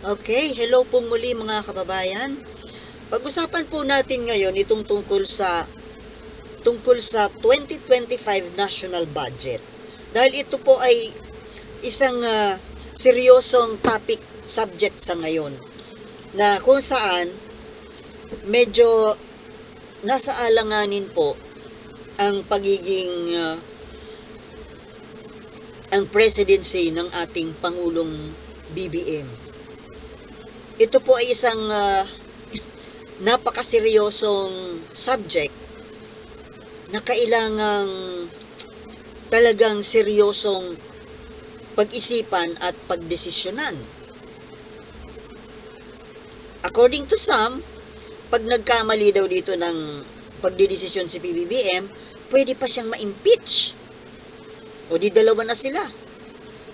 Okay, hello po muli mga kababayan. Pag-usapan po natin ngayon itong tungkol sa tungkol sa 2025 national budget. Dahil ito po ay isang ah, seryosong topic subject sa ngayon na kung saan medyo nasa alanganin po ang pagiging ah, ang presidency ng ating Pangulong BBM. Ito po ay isang ah, napakaseryosong subject na kailangang talagang seryosong pag-isipan at pagdesisyonan. According to some, pag nagkamali daw dito ng pagdidesisyon si PBBM, pwede pa siyang ma-impeach. O di dalawa na sila.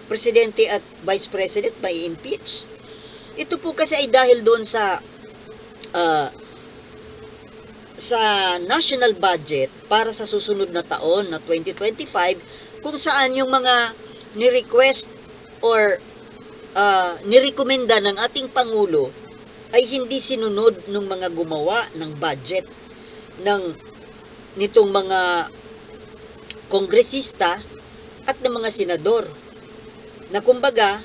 Presidente at Vice President may impeach. Ito po kasi ay dahil doon sa ah, sa national budget para sa susunod na taon na 2025 kung saan yung mga ni-request or uh, nirekomenda ng ating Pangulo ay hindi sinunod ng mga gumawa ng budget ng nitong mga kongresista at ng mga senador. Na kumbaga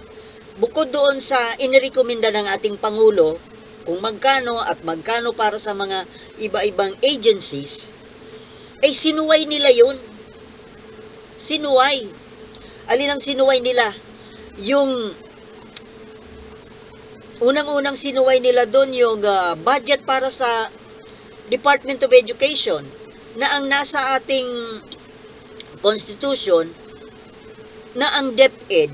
bukod doon sa inirekomenda ng ating Pangulo kung magkano at magkano para sa mga iba-ibang agencies, ay sinuway nila yun. Sinuway. Alin ang sinuway nila? Yung unang-unang sinuway nila doon yung ah, budget para sa Department of Education na ang nasa ating constitution na ang DepEd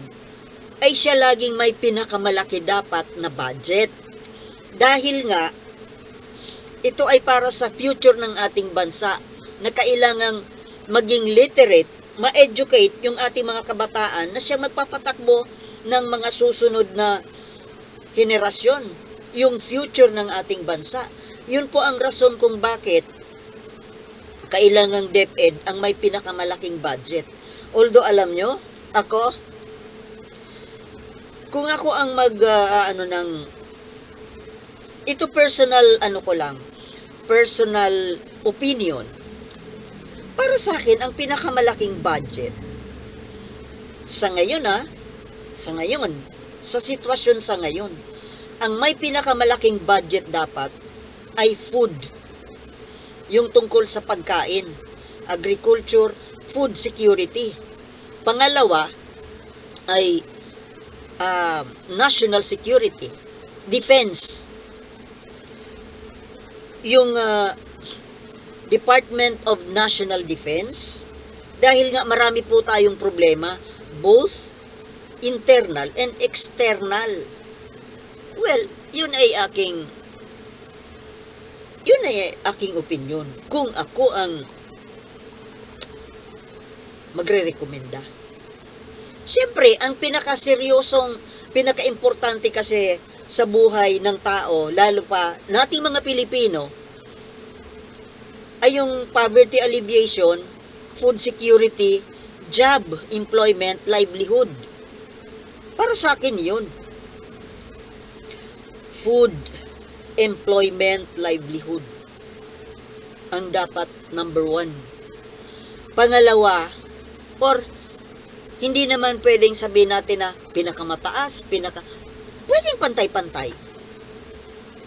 ay siya laging may pinakamalaki dapat na budget. Dahil nga, ito ay para sa future ng ating bansa na kailangang maging literate, ma-educate yung ating mga kabataan na siya magpapatakbo ng mga susunod na henerasyon, yung future ng ating bansa. Yun po ang rason kung bakit kailangang DepEd ang may pinakamalaking budget. Although alam nyo, ako, kung ako ang mag, ah, ano ng, ito personal, ano ko lang, personal opinion. Para sa akin, ang pinakamalaking budget, sa ngayon ha, sa ngayon, sa sitwasyon sa ngayon, ang may pinakamalaking budget dapat ay food. Yung tungkol sa pagkain, agriculture, food security. Pangalawa ay ah, national security, defense. Yung ah, Department of National Defense, dahil nga marami po tayong problema, both internal and external. Well, yun ay aking yun ay aking opinion. Kung ako ang magre-rekomenda. Siyempre, ang pinakaseryosong, pinakaimportante kasi sa buhay ng tao, lalo pa nating mga Pilipino, ay yung poverty alleviation, food security, job, employment, livelihood. Para sa akin yun. Food, employment, livelihood. Ang dapat number one. Pangalawa, or hindi naman pwedeng sabihin natin na pinakamataas, pinaka pwedeng pantay-pantay.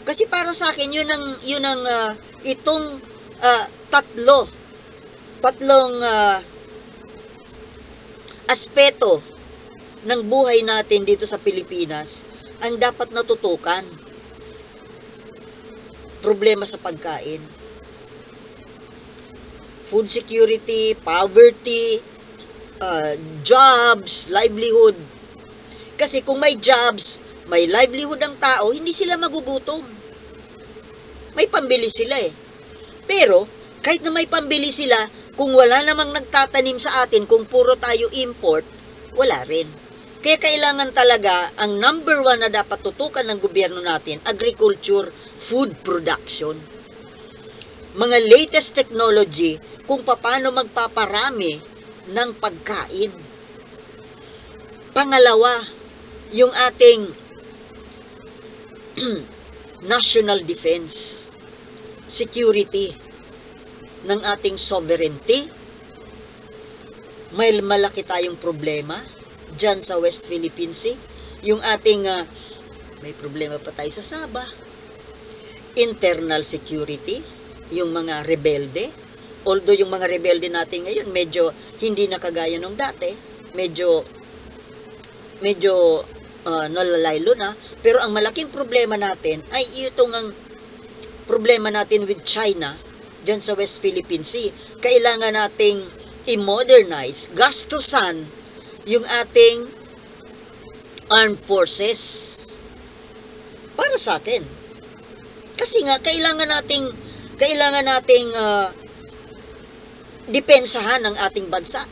Kasi para sa akin yun ang yun ang ah, itong ah, tatlo tatlong ah, aspeto ng buhay natin dito sa Pilipinas ang dapat natutukan. Problema sa pagkain. Food security, poverty, uh, jobs, livelihood. Kasi kung may jobs, may livelihood ang tao, hindi sila magugutom. May pambili sila eh. Pero, kahit na may pambili sila, kung wala namang nagtatanim sa atin, kung puro tayo import, wala rin. Kaya kailangan talaga, ang number one na dapat tutukan ng gobyerno natin, agriculture, food production. Mga latest technology kung paano magpaparami ng pagkain. Pangalawa, yung ating national defense, security ng ating sovereignty. May malaki tayong problema dyan sa West Philippine Sea. Yung ating, ah, may problema pa tayo sa Sabah. Internal security, yung mga rebelde. Although yung mga rebelde natin ngayon medyo hindi na kagaya nung dati, medyo medyo uh, nalalaylo na. Pero ang malaking problema natin ay itong ang problema natin with China dyan sa West Philippine Sea. Kailangan nating i-modernize, gastusan yung ating armed forces. Para sa akin. Kasi nga, kailangan nating kailangan nating uh, depensahan ang ating bansa.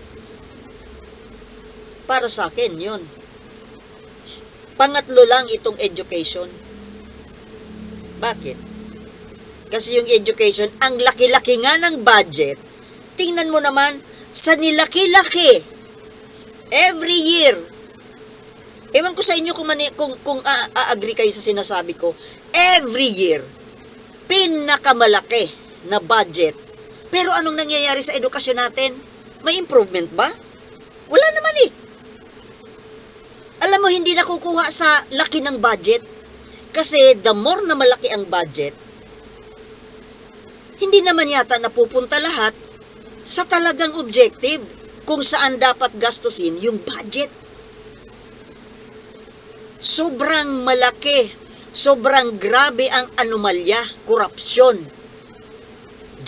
Para sa akin, yun. Pangatlo lang itong education. Bakit? Kasi yung education, ang laki-laki nga ng budget, tingnan mo naman, sa nilaki-laki, every year, ewan ko sa inyo kung, mani, kung, kung a-agree kayo sa sinasabi ko, every year, pinakamalaki na budget. Pero anong nangyayari sa edukasyon natin? May improvement ba? Wala naman eh. Alam mo, hindi nakukuha sa laki ng budget. Kasi the more na malaki ang budget, hindi naman yata napupunta lahat sa talagang objective kung saan dapat gastusin yung budget. Sobrang malaki, sobrang grabe ang anomalya, korupsyon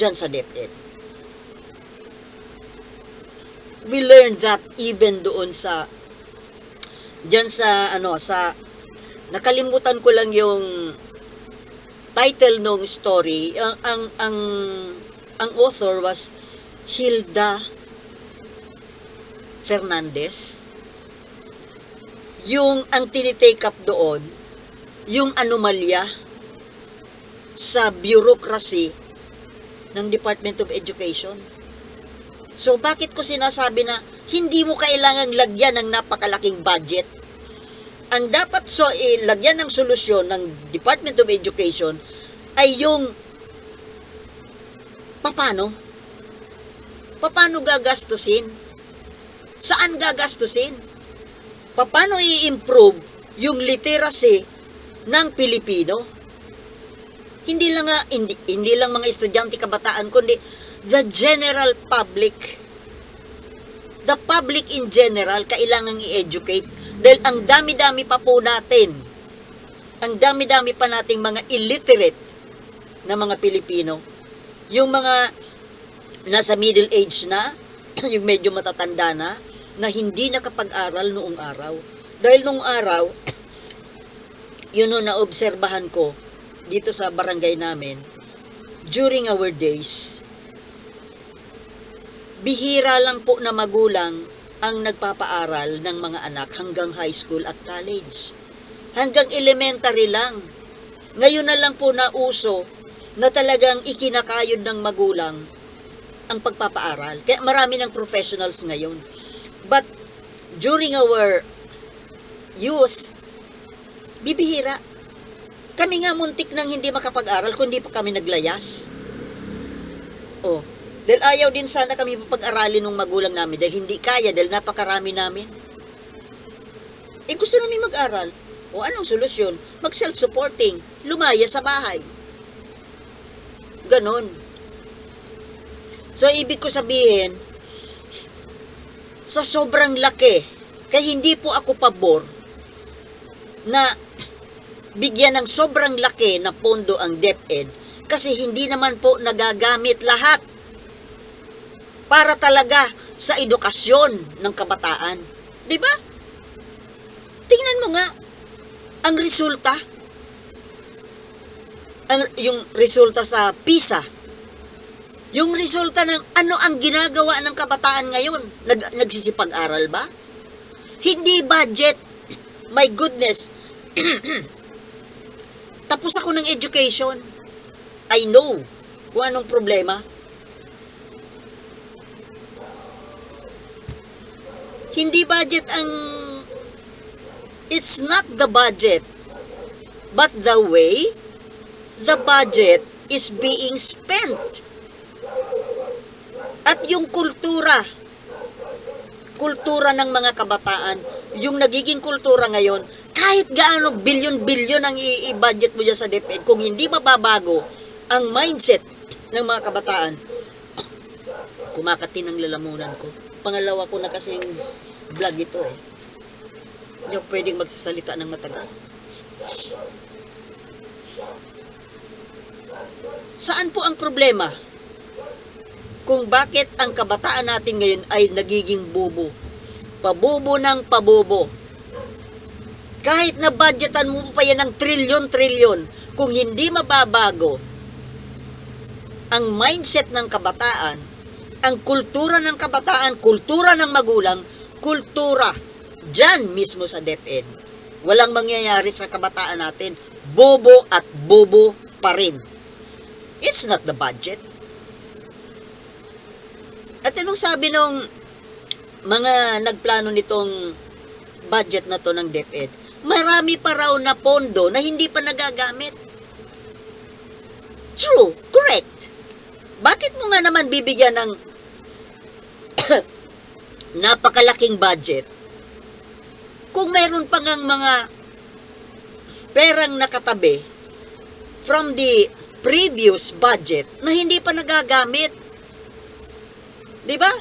dyan sa DepEd. We learned that even doon sa dyan sa ano sa nakalimutan ko lang yung title ng story ang ang ang, ang author was Hilda Fernandez yung ang tinitake up doon yung anomalya sa bureaucracy ng Department of Education. So bakit ko sinasabi na hindi mo kailangang lagyan ng napakalaking budget? Ang dapat so eh, lagyan ng solusyon ng Department of Education ay yung papano? Paano gagastusin? Saan gagastusin? Paano i-improve yung literacy ng Pilipino? Hindi lang nga, hindi, hindi lang mga estudyante kabataan, kundi the general public. The public in general, kailangan i-educate. Dahil ang dami-dami pa po natin, ang dami-dami pa nating mga illiterate na mga Pilipino. Yung mga nasa middle age na, yung medyo matatanda na, na hindi nakapag-aral noong araw. Dahil noong araw, yun na naobserbahan ko dito sa barangay namin, during our days, bihira lang po na magulang ang nagpapaaral ng mga anak hanggang high school at college. Hanggang elementary lang. Ngayon na lang po na uso na talagang ikinakayod ng magulang ang pagpapaaral. Kaya marami ng professionals ngayon. But during our youth, bibihira. Kami nga muntik nang hindi makapag-aral kung hindi pa kami naglayas. Oh, dahil ayaw din sana kami mapag-aralin ng magulang namin dahil hindi kaya dahil napakarami namin. Eh gusto namin mag-aral. O anong solusyon? Mag self-supporting. Lumaya sa bahay. Ganon. So, ibig ko sabihin, sa sobrang laki, kaya hindi po ako pabor na bigyan ng sobrang laki na pondo ang DepEd kasi hindi naman po nagagamit lahat para talaga sa edukasyon ng kabataan. 'Di ba? Tingnan mo nga ang resulta ang yung resulta sa PISA. Yung resulta ng ano ang ginagawa ng kabataan ngayon? Nag, nagsisipag-aral ba? Hindi budget. My goodness. Tapos ako ng education. I know kung anong problema. Hindi budget ang... It's not the budget but the way the budget is being spent. At yung kultura, kultura ng mga kabataan, yung nagiging kultura ngayon, kahit gaano bilyon-bilyon ang i-budget mo dyan sa DepEd, kung hindi mababago ang mindset ng mga kabataan, kumakati ng lalamunan ko. Pangalawa ko na kasing vlog ito eh. Hindi ako pwedeng magsasalita ng matagal. Saan po ang problema? Kung bakit ang kabataan natin ngayon ay nagiging bobo. Pabobo ng pabobo. Kahit na budgetan mo pa yan ng trilyon-trilyon, kung hindi mababago ang mindset ng kabataan, ang kultura ng kabataan, kultura ng magulang, kultura dyan mismo sa DepEd. Walang mangyayari sa kabataan natin. Bobo at bobo pa rin. It's not the budget. At anong sabi nung mga nagplano nitong budget na to ng DepEd? Marami pa raw na pondo na hindi pa nagagamit. True, correct. Bakit mo nga naman bibigyan ng napakalaking budget kung meron pa ngang mga perang nakatabi from the previous budget na hindi pa nagagamit. 'Di ba?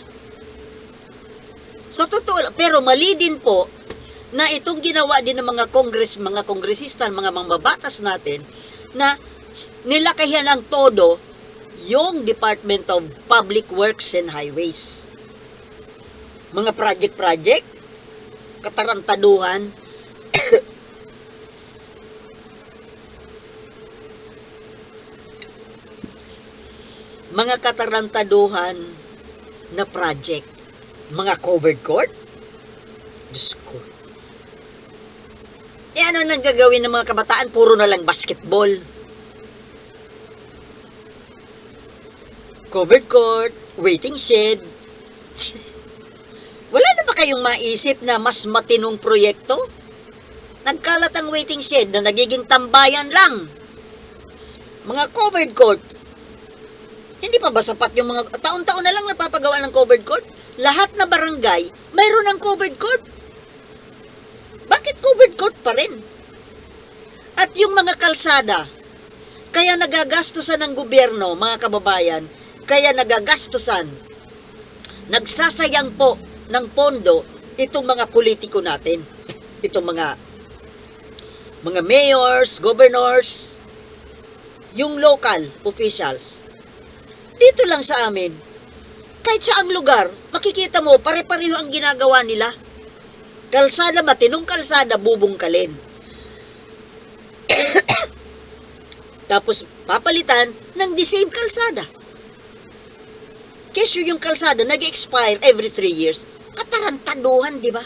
Sa totoo pero mali din po na itong ginawa din ng mga kongres, mga kongresista, mga mambabatas natin na nilakayan ng todo yung Department of Public Works and Highways. Mga project-project, katarantaduhan, mga katarantaduhan na project. Mga covered court? Diyos ko. E ano nang gagawin ng mga kabataan? Puro na lang basketball. Covered court, waiting shed. Wala na ba kayong maisip na mas matinong proyekto? Nagkalat ang waiting shed na nagiging tambayan lang. Mga covered court, hindi pa ba sapat yung mga taon-taon na lang napapagawa ng covered court? Lahat na barangay, mayroon ng covered court. Bakit covered court pa rin? At yung mga kalsada, kaya nagagastusan ng gobyerno, mga kababayan, kaya nagagastusan, nagsasayang po ng pondo itong mga politiko natin. Itong mga mga mayors, governors, yung local officials. Dito lang sa amin, kahit saang lugar, makikita mo, pare-pareho ang ginagawa nila. Kalsada, matinong kalsada, bubungkalin. Tapos, papalitan ng the same kalsada. Kesyo yung kalsada, nag-expire every three years. Katarantaduhan, di ba?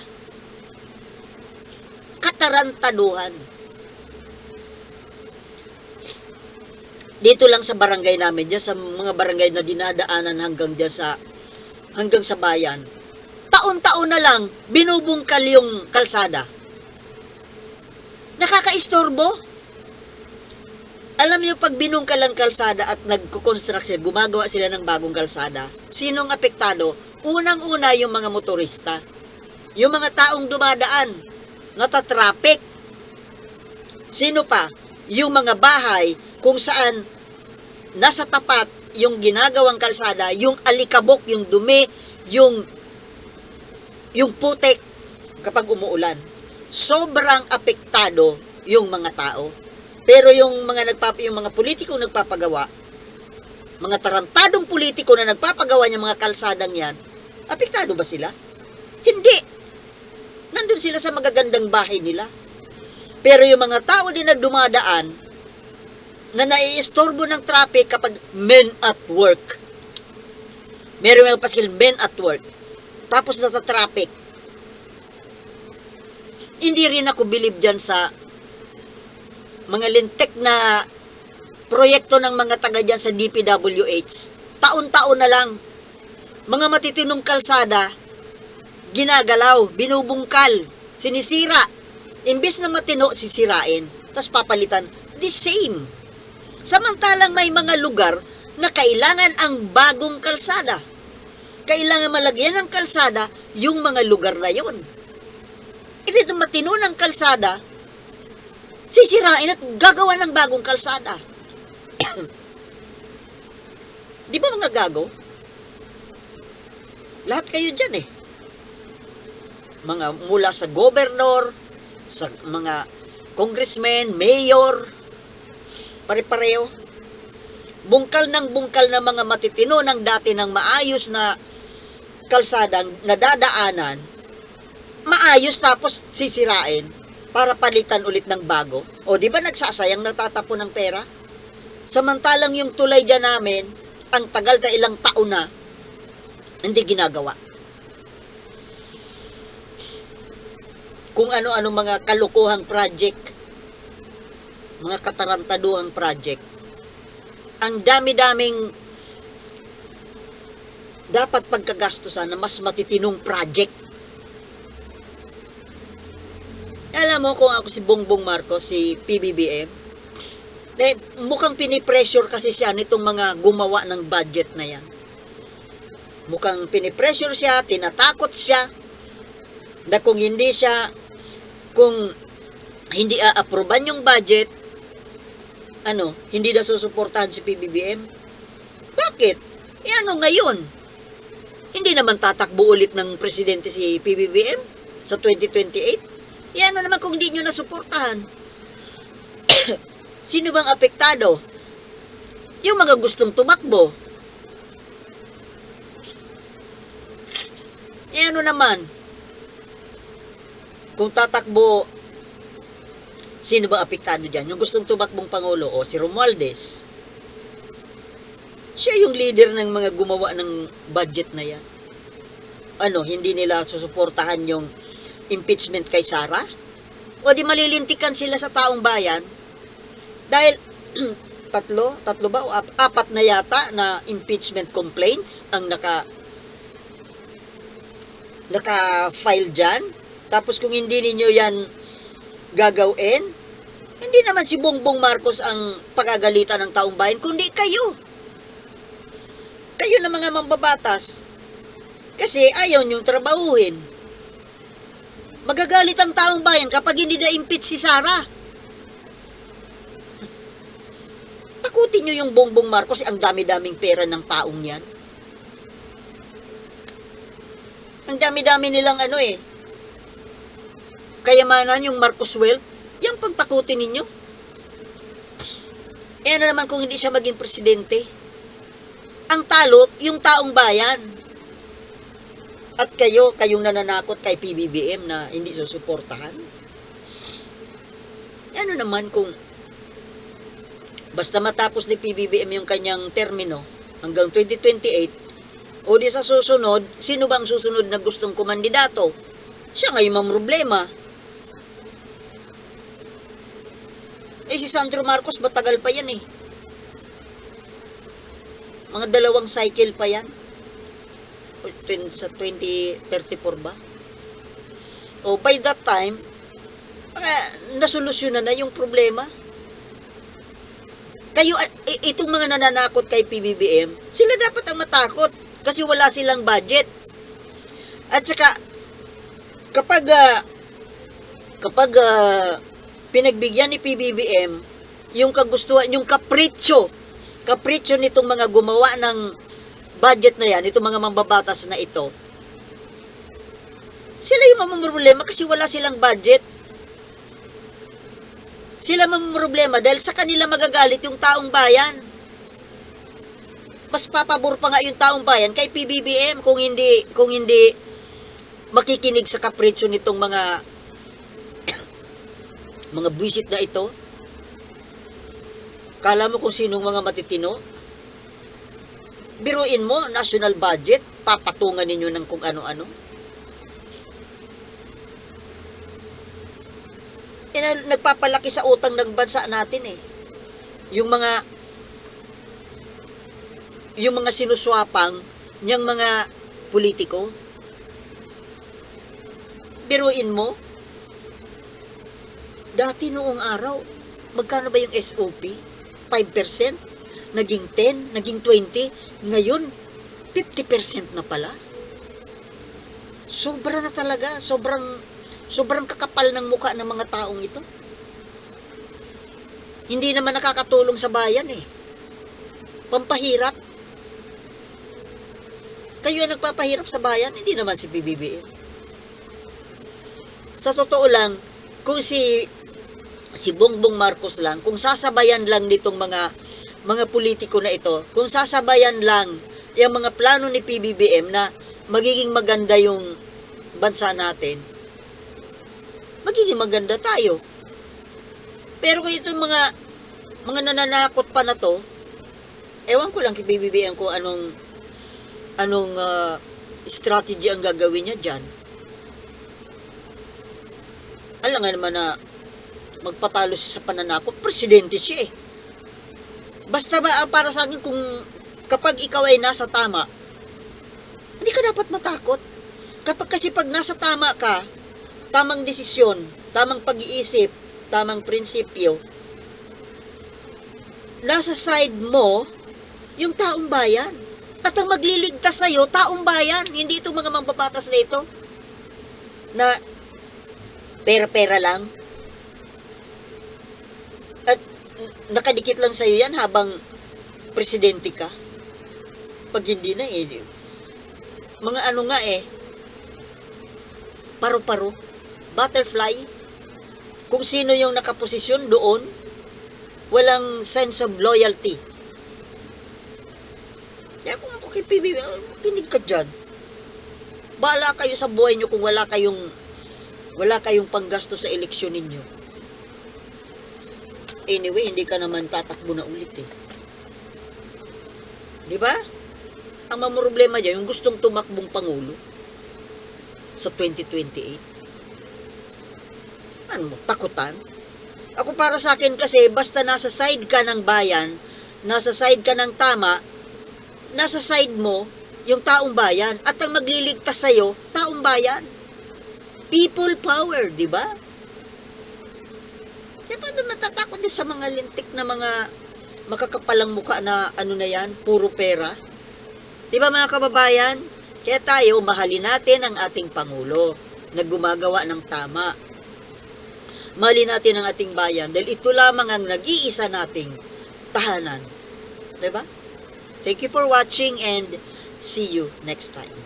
Katarantaduhan. Dito lang sa barangay namin, dyan sa mga barangay na dinadaanan hanggang dyan sa, hanggang sa bayan. Taon-taon na lang, binubungkal yung kalsada. Nakakaistorbo. Alam niyo, pag binungkal ang kalsada at nagko-construct sila, gumagawa sila ng bagong kalsada, sinong apektado? Unang-una yung mga motorista. Yung mga taong dumadaan, natatraffic. Sino pa? Yung mga bahay kung saan nasa tapat yung ginagawang kalsada, yung alikabok, yung dumi, yung yung putik kapag umuulan. Sobrang apektado yung mga tao. Pero yung mga nagpap yung mga politiko nagpapagawa, mga tarantadong politiko na nagpapagawa ng mga kalsadang yan, apektado ba sila? Hindi. Nandun sila sa magagandang bahay nila. Pero yung mga tao din na dumadaan, na naiistorbo ng traffic kapag men at work. Meron yung paskil, men at work. Tapos nasa traffic. Hindi rin ako believe dyan sa mga lintek na proyekto ng mga taga dyan sa DPWH. Taon-taon na lang. Mga matitinong kalsada, ginagalaw, binubungkal, sinisira. Imbis na matino, sisirain. tas papalitan, the same. Samantalang may mga lugar na kailangan ang bagong kalsada. Kailangan malagyan ng kalsada yung mga lugar na yon. Ito itong matino ng kalsada, sisirain at gagawa ng bagong kalsada. Di ba mga gago? Lahat kayo dyan eh. Mga mula sa governor, sa mga congressmen, mayor, pare-pareho. Bungkal ng bungkal na mga matitino ng dati ng maayos na kalsadang nadadaanan, maayos tapos sisirain para palitan ulit ng bago. O di ba nagsasayang natatapon ng pera? Samantalang yung tulay dyan namin, ang tagal na ilang taon na, hindi ginagawa. Kung ano-ano mga kalukuhang project, mga katarantaduhang project, ang dami-daming dapat pagkagastusan na mas matitinong project. Alam mo kung ako si Bongbong Marcos, si PBBM, eh, mukhang pinipressure kasi siya nitong mga gumawa ng budget na yan. Mukhang pinipressure siya, tinatakot siya, na kung hindi siya, kung hindi a-approvean yung budget, ano, hindi na susuportahan si PBBM. Bakit? E ano ngayon? Hindi naman tatakbo ulit ng presidente si PBBM sa 2028? Yan na naman kung hindi nyo nasuportahan. Sino bang apektado? Yung mga gustong tumakbo. E ano naman? Kung tatakbo, sino ba apektado dyan? Yung gustong tumakbong Pangulo o si Romualdez. Siya yung leader ng mga gumawa ng budget na yan. Ano, hindi nila susuportahan yung impeachment kay Sara? O di malilintikan sila sa taong bayan? Dahil tatlo, tatlo ba o ap- apat na yata na impeachment complaints ang naka naka-file dyan. Tapos kung hindi ninyo yan gagawin, hindi naman si Bongbong Marcos ang pagagalitan ng taong bayan, kundi kayo. Kayo na mga mambabatas. Kasi ayaw niyong trabahuhin. Magagalit ang taong bayan kapag hindi na-impeach si Sara. Takutin niyo yung Bongbong Marcos, ang dami-daming pera ng taong yan. Ang dami-dami nilang ano eh. Kayamanan yung Marcos Wealth, yung pagtakutin ninyo. Eh ano naman kung hindi siya maging presidente? Talot, yung taong bayan. At kayo, kayong nananakot kay PBBM na hindi susuportahan? Eh, Ano naman kung basta matapos ni PBBM yung kanyang termino hanggang 2028, o di sa susunod, sino bang susunod na gustong kumandidato? Siya ngayon ang problema. Eh si Sandro Marcos, matagal pa yan eh. Mga dalawang cycle pa yan. Sa 2034 ba? O by that time, ah, nasolusyonan na yung problema. Kayo, itong mga nananakot kay PBBM, sila dapat ang matakot kasi wala silang budget. At saka, kapag, ah, kapag ah, pinagbigyan ni PBBM yung kagustuhan, yung kapritsyo, kapritsyo nitong mga gumawa ng budget na yan, itong mga mambabatas na ito, sila yung mamamroblema kasi wala silang budget. Sila mamamroblema dahil sa kanila magagalit yung taong bayan. Mas papabor pa nga yung taong bayan kay PBBM kung hindi kung hindi makikinig sa kapritsyo nitong mga mga buwisit na ito. Kala mo kung sinong mga matitino? Biruin mo, national budget, papatungan ninyo ng kung ano-ano. Na- nagpapalaki sa utang ng bansa natin eh. Yung mga yung mga sinuswapang niyang mga politiko. Biruin mo, dati noong araw, magkano ba yung SOP? 5%? Naging 10? Naging 20? Ngayon, 50% na pala. Sobra na talaga. Sobrang, sobrang kakapal ng muka ng mga taong ito. Hindi naman nakakatulong sa bayan eh. Pampahirap. Kayo ang nagpapahirap sa bayan, hindi naman si BBBM. Sa totoo lang, kung si si Bongbong Marcos lang, kung sasabayan lang nitong mga mga politiko na ito, kung sasabayan lang yung mga plano ni PBBM na magiging maganda yung bansa natin, magiging maganda tayo. Pero kung itong mga mga nananakot pa na to, ewan ko lang kay BBBM kung anong anong ah, strategy ang gagawin niya dyan. Alam nga naman na magpatalo siya sa pananakot, presidente siya eh. Basta ba, ah, para sa akin kung kapag ikaw ay nasa tama, hindi ka dapat matakot. Kapag kasi pag nasa tama ka, tamang desisyon, tamang pag-iisip, tamang prinsipyo, nasa side mo yung taong bayan. At ang magliligtas sa'yo, taong bayan, hindi itong mga mambabatas na ito na pera-pera lang. At n- nakadikit lang sa'yo yan habang presidente ka. Pag hindi na eh. Mga ano nga eh, paro-paro, butterfly, kung sino yung nakaposisyon doon, walang sense of loyalty. Kaya kung ako kay PBB, kinig ka dyan. Bahala kayo sa buhay nyo kung wala kayong wala kayong panggasto sa eleksyon ninyo. Anyway, hindi ka naman tatakbo na ulit eh. Di ba? Ang mamroblema dyan, yung gustong tumakbong pangulo sa 2028. Ano mo, takutan? Ako para sa akin kasi, basta nasa side ka ng bayan, nasa side ka ng tama, nasa side mo, yung taong bayan. At ang magliligtas sa'yo, taong bayan. People power, di ba? Kaya paano din sa mga lintik na mga makakapalang muka na ano na yan, puro pera? Di ba mga kababayan? Kaya tayo, mahalin natin ang ating Pangulo na gumagawa ng tama. Mahalin natin ang ating bayan dahil ito lamang ang nag-iisa nating tahanan. Di ba? Thank you for watching and see you next time.